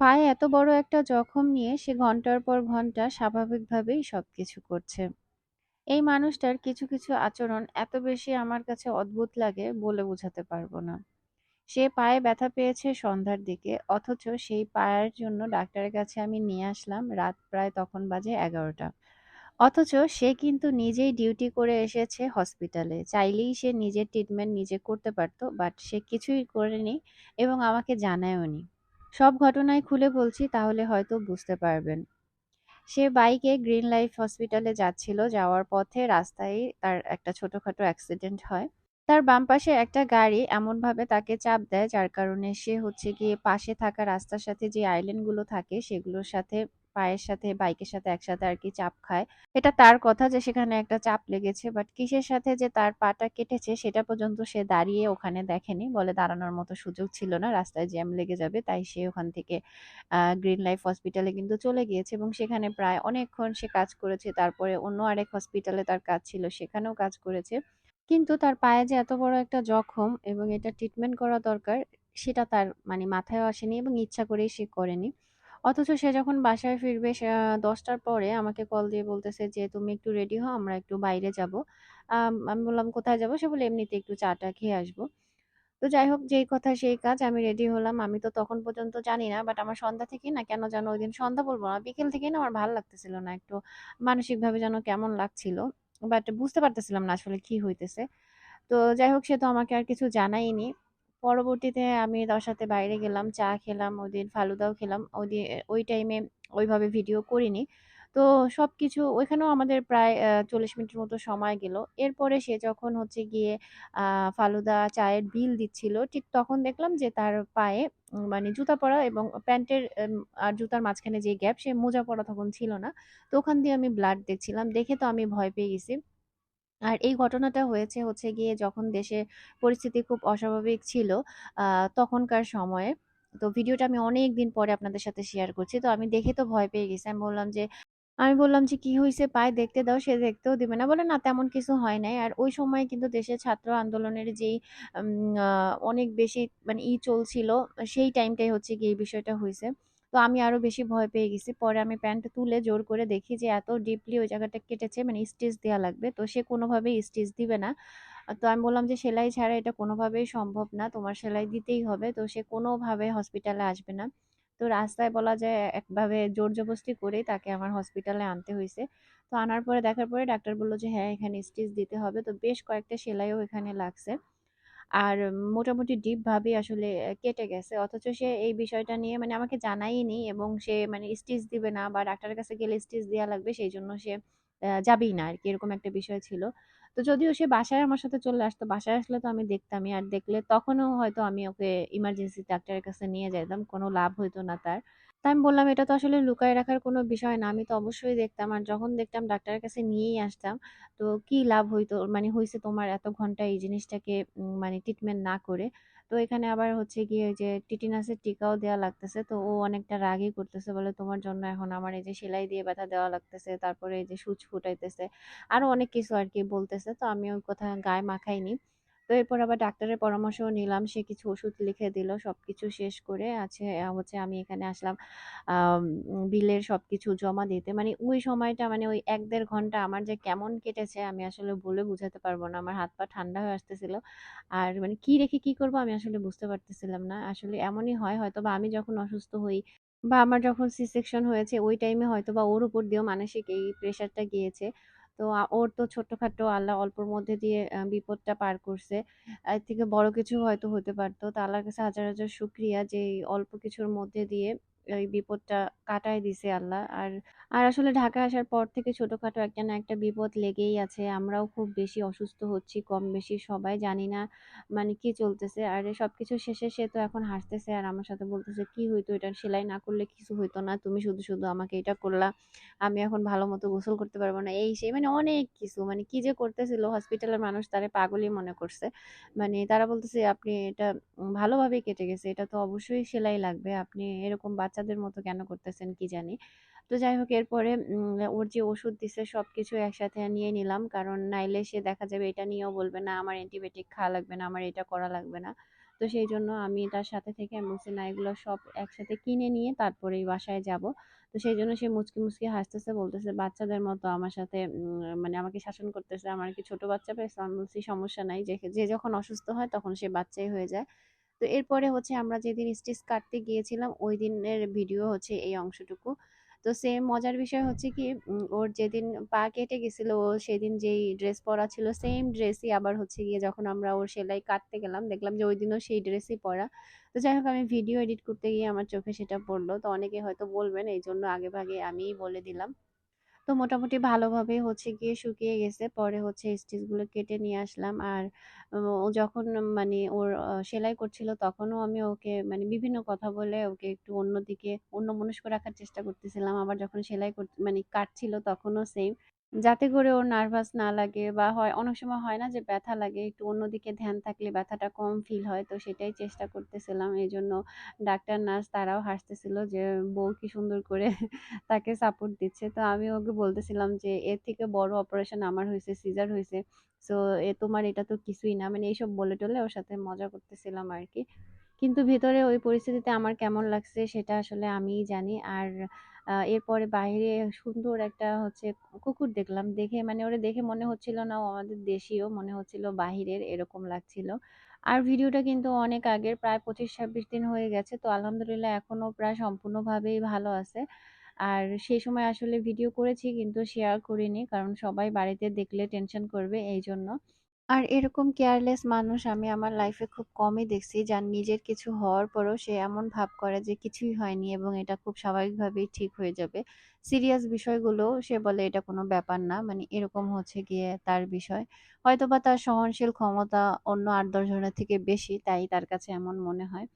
পায়ে এত বড় একটা জখম নিয়ে সে ঘণ্টার পর ঘণ্টা স্বাভাবিকভাবেই সবকিছু করছে। এই মানুষটার কিছু, কিছু আচরণ এত বেশি আমার কাছে অদ্ভুত লাগে বলে বোঝাতে পারব না। সে পায়ে ব্যথা পেয়েছে সন্ধ্যার দিকে অথচ সেই পায়ের জন্য ডাক্তারের কাছে আমি নিয়ে আসলাম রাত প্রায় তখন বাজে ১১টা। অথচ সে কিন্তু নিজেই ডিউটি করে এসেছে হসপিটালে। চাইলেই সে নিজের ট্রিটমেন্ট নিজে করতে পারতো বাট সে কিছুই করেনি এবং আমাকে জানায়ওনি। সব ঘটনায় খুলে বলছি, তাহলে হয়তো বুঝতে পারবেন। সে বাইকে গ্রিন লাইফ হসপিটালে যাচ্ছিল। যাওয়ার পথে রাস্তায় তার একটা ছোটখাটো অ্যাক্সিডেন্ট হয়। তার বাম পাশে একটা গাড়ি এমনভাবে তাকে চাপ দেয়, যার কারণে সে হচ্ছে গিয়ে পাশে থাকা রাস্তার সাথে যে আইল্যান্ডগুলো থাকে, সেগুলোর সাথে পায়ের সাথে, বাইকের সাথে একসাথে আর কি চাপ খায়। এটা তার কথা যে সেখানে একটা চাপ লেগেছে। বাট কিসের সাথে যে তার পাটা কেটেছে সেটা পর্যন্ত সে দাঁড়িয়ে ওখানে দেখেনি। বলে দাঁড়ানোর মতো সুযোগ ছিল না। রাস্তায় জ্যাম লেগে যাবে। তাই সে ওখান থেকে গ্রিন লাইফ হসপিটালে কিন্তু চলে গিয়েছে এবং সেখানে প্রায় অনেকক্ষণ সে কাজ করেছে। তারপরে অন্য আরেক হসপিটালে তার কাজ ছিল, সেখানেও কাজ করেছে। কিন্তু তার পায়ে যে এত বড় একটা জখম এবং এটা ট্রিটমেন্ট করা দরকার, সেটা তার মানে মাথায়ও আসেনি এবং ইচ্ছা করেই সে করেনি। অথচ সে যখন বাসায় ফিরবে সে আ ১০ঃ০০ র পরে আমাকে কল দিয়ে বলতেছে যে, "তুমি একটু রেডি হও, আমরা একটু বাইরে যাব।" আম বললাম, "কোথায় যাব?" সে বলে "এমনিতে একটু চা-টা খেয়ে আসব।" তো যাই হোক যেই কথা সেই কাজ। আমি রেডি হলাম। আমি তো তখন পর্যন্ত জানি না। বাট আমার সন্ধ্যা থেকেই না কেন যেন ওই দিন সন্ধ্যা বলব না, বিকেল থেকেই না আমার ভালো লাগতেছিল না। একটু মানসিকভাবে যেন কেমন লাগছিল। বাট বুঝতে পারতেছিলাম না আসলে কি হইতেছে। তো যাই হোক সে তো আমাকে আর কিছু জানায়নি। পরবর্তীতে আমি তার সাথে বাইরে গেলাম, চা খেলাম, ওইদিন ফালুদাও খেলাম। ওইদি ওই টাইমে ওইভাবে ভিডিও করিনি। তো সব কিছু ওইখানেও আমাদের প্রায় চল্লিশ মিনিটের মতো সময় গেল। এরপরে সে যখন হচ্ছে গিয়ে ফালুদা চায়ের বিল দিচ্ছিল, ঠিক তখন দেখলাম যে তার পায়ে মানে জুতা পরা এবং প্যান্টের আর জুতার মাঝখানে যে গ্যাপ সে মোজা পরা তখন ছিল না। তো ওখান দিয়ে আমি ব্লাড দেখছিলাম। দেখে তো আমি ভয় পেয়ে গেছি। আর এই ঘটনাটা হয়েছে হচ্ছে গিয়ে যখন দেশে পরিস্থিতি খুব অস্বাভাবিক ছিল তখনকার সময়ে। তো ভিডিওটা আমি অনেকদিন পরে আপনাদের সাথে শেয়ার করছি। তো আমি দেখে তো ভয় পেয়ে গেছি। আমি বললাম যে আমি বললাম যে, "কি হয়েছে পায়ে দেখতে দাও।" সে দেখতেও দিবে না। বলে, "না তেমন কিছু হয় নাই।" আর ওই সময় কিন্তু দেশে ছাত্র আন্দোলনের যেই অনেক বেশি মানে ই চলছিল সেই টাইমটাই হচ্ছে গিয়ে এই বিষয়টা হইছে। তো আমি আরও বেশি ভয় পেয়ে গেছি। পরে আমি প্যান্টটা তুলে জোর করে দেখি যে এত ডিপলি ওই জায়গাটা কেটেছে মানে স্টিচ দেয়া লাগবে। তো সে কোনোভাবেই স্টিচ দিবে না। তো আমি বললাম যে, "সেলাই ছাড়া এটা কোনোভাবেই সম্ভব না। তোমার সেলাই দিতেই হবে।" তো সে কোনোভাবে হসপিটালে আসবে না। তো রাস্তায় বলা যায় একভাবে জোর-জবস্তি করেই তাকে আমার হসপিটালে আনতে হয়েছে তো আনার পরে দেখার পরে ডাক্তার বলল যে, "হ্যাঁ, এখানে স্টিচ দিতে হবে।" তো বেশ কয়েকটা সেলাইও এখানে লাগছে। আর মোটামুটি ডিপ ভাবেই আসলে কেটে গেছে। অথচ সে এই বিষয়টা নিয়ে মানে আমাকে জানায়ইনি এবং সে মানে স্টিচ দিবে না বা ডাক্তারের কাছে গেলে স্টিচ দেওয়া লাগবে সেই জন্য সে যাবেই না আর কি এরকম একটা বিষয় ছিল। তো যদিও সে বাসায় আমার সাথে চলে আসতো, বাসায় আসলে তো আমি দেখতামই। আর দেখলে তখনও হয়তো আমি ওকে ইমার্জেন্সি ডাক্তারের কাছে নিয়ে যাইতাম। কোনো লাভ হইতো না তার। তো আমি বললাম, "এটা তো আসলে লুকায় রাখার কোনো বিষয় না। আমি তো অবশ্যই দেখতাম। আর যখন দেখতাম ডাক্তারের কাছে নিয়েই আসতাম। তো কি লাভ হইতো মানে হইছে তোমার এত ঘণ্টা এই জিনিসটাকে মানে ট্রিটমেন্ট না করে?" তো এখানে আবার হচ্ছে গিয়ে ওই যে টিটেনাসের টিকাও দেওয়া লাগতেছে। তো ও অনেকটা রাগই করতেছে। বলে, "তোমার জন্য এখন আমার এই যে সেলাই দিয়ে ব্যথা দেওয়া লাগতেছে। তারপরে এই যে সূচ ফুটাইতেছে।" আরও অনেক কিছু আর কি বলতেছে। তো আমি ওই কথা গায়ে মাখাইনি। তো এরপর আবার ডাক্তারের পরামর্শও নিলাম। সে কিছু ওষুধ লিখে দিল। সব কিছু শেষ করে আছে, হচ্ছে আমি এখানে আসলাম বিলের সব কিছু জমা দিতে। মানে ওই সময়টা মানে ওই এক দেড় ঘণ্টা আমার যে কেমন কেটেছে, আমি আসলে বলে বুঝাতে পারব না। আমার হাত-পা ঠান্ডা হয়ে আসতেছিল। আর মানে কি রেখে কি করব, আমি আসলে বুঝতে পারতেছিলাম না। আসলে এমনই হয় হয়তো বা আমি যখন অসুস্থ হই বা আমার যখন সি সেকশন হয়েছে, ওই টাইমে হয়তো বা ওর উপর দিয়েও মানসিক এই প্রেশারটা গিয়েছে। তো ওর তো ছোটখাটো আল্লাহ অল্পর মধ্যে দিয়ে বিপদটা পার করছে। এর থেকে বড় কিছু হয়তো হতে পারতো তো আল্লাহর কাছে হাজার, হাজার শুক্রিয়া যে অল্প কিছুর মধ্যে দিয়ে এই বিপদটা কাটায় দিছে আল্লাহ। আর, আর আসলে ঢাকায় আসার পর থেকে ছোটখাটো একটা না একটা বিপদ লেগেই আছে। আমরাও খুব বেশি অসুস্থ হচ্ছি কম বেশি সবাই। জানি না মানে কি চলতেছে। আর সবকিছু শেষে সে তো এখন হাসতেছে আর আমার সাথে বলতেছে, "কি হইতো এটা সেলাই না করলে কিছু হইতো না। তুমি শুধু, শুধু আমাকে এটা করলা। আমি এখন ভালো মতো গোসল করতে পারব না।" এই সেই মানে অনেক কিছু। মানে কি যে করতেছিল হসপিটালের মানুষ তারা পাগলই মনে করছে। মানে তারা বলতেছে, "আপনি এটা উম ভালোভাবেই কেটে গেছে। এটা তো অবশ্যই সেলাই লাগবে। আপনি এরকম বাচ্চাদের মতো কেন করতেছেন কি জানি।" তো যাই হোক এরপরে ওর যে ওষুধ দিছে সবকিছু একসাথে নিয়ে নিলাম। কারণ নাইলে সে দেখা যাবে এটা নিয়েও বলবে, "না আমার অ্যান্টিবায়োটিক খাওয়া লাগবে না, আমার এটা করা লাগবে না।" তো সেইজন্য আমি তার সাথে থেকে আমি বলছি, "না এগুলো সব একসাথে কিনে নিয়ে তারপরেই বাসায় যাব তো সেই জন্য সে মুচকি, মুচকি হাসতেছে বলতেছে, "বাচ্চাদের মতো আমার সাথে মানে আমাকে শাসন করতেছে। আমার কি ছোট বাচ্চা পেয়েছ?" আমি বলছি, "সমস্যা নাই। যে যখন অসুস্থ হয় তখন সে বাচ্চাই হয়ে যায়।" তো এরপরে হচ্ছে আমরা যেদিন স্টিচ কাটতে গিয়েছিলাম, ওই দিনের ভিডিও হচ্ছে এই অংশটুকু। তো সেম মজার বিষয় হচ্ছে কি ওর যেদিন পা কেটে গেছিল, ও সেদিন যেই ড্রেস পরা ছিল সেম ড্রেসই আবার হচ্ছে গিয়ে যখন আমরা ওর সেলাই কাটতে গেলাম, দেখলাম যে ওই দিনও সেই ড্রেসই পরা। তো যাই হোক, আমি ভিডিও এডিট করতে গিয়ে আমার চোখে সেটা পড়ল তো অনেকে হয়তো বলবেন, এইজন্য আগেভাগে আমিই বলে দিলাম। তো মোটামুটি ভালোভাবে হচ্ছে গিয়ে শুকিয়ে গেছে। পরে হচ্ছে স্টিচগুলো কেটে নিয়ে আসলাম। আর ও যখন মানে ওর সেলাই করছিল তখনও আমি ওকে মানে বিভিন্ন কথা বলে ওকে একটু অন্যদিকে অন্যমনস্ক রাখার চেষ্টা করতেছিলাম। আবার যখন সেলাই কর মানে কাটছিল তখনও সেইম। যাতে করে ওর নার্ভাস না লাগে বা হয় অনেক সময় হয় না যে ব্যথা লাগে, একটু অন্যদিকে ধ্যান থাকলে ব্যথাটা কম ফিল হয়। তো সেটাই চেষ্টা করতেছিলাম। এই জন্য ডাক্তার, নার্স তারাও হাসতেছিল যে বউ কি সুন্দর করে তাকে সাপোর্ট দিচ্ছে। তো আমি ওকে বলতেছিলাম যে, "এর থেকে বড় অপারেশন আমার হয়েছে সিজার হয়েছে সো এ তোমার এটা তো কিছুই না।" মানে এইসব বলে টলে ওর সাথে মজা করতেছিলাম আর কি কিন্তু ভেতরে ওই পরিস্থিতিতে আমার কেমন লাগছে সেটা আসলে আমিই জানি। আর এরপরে বাইরে সুন্দর একটা হচ্ছে কুকুর দেখলাম। দেখে মানে ওরে দেখে মনে হচ্ছিল না আমাদের দেশীয়, মনে হচ্ছিল বাহিরের এরকম লাগছিল। আর ভিডিওটা কিন্তু অনেক আগের প্রায় ২৫-২৬ দিন হয়ে গেছে। তো আলহামদুলিল্লাহ এখনও প্রায় সম্পূর্ণভাবেই ভালো আছে। আর সেই সময় আসলে ভিডিও করেছি কিন্তু শেয়ার করিনি। কারণ সবাই বাড়িতে দেখলে টেনশন করবে এইজন্য। আর এরকম কেয়ারলেস মানুষ আমি আমার লাইফে খুব কমই দেখছি, যার নিজের কিছু হওয়ার পরও সে এমন ভাব করে যে কিছুই হয়নি এবং এটা খুব স্বাভাবিকভাবেই ঠিক হয়ে যাবে। সিরিয়াস বিষয়গুলো সে বলে এটা কোনো ব্যাপার না। মানে এরকম হচ্ছে গিয়ে তার বিষয়। হয়তোবা তার সহনশীল ক্ষমতা অন্য ৮-১০ জনের থেকে বেশি, তাই তার কাছে এমন মনে হয়।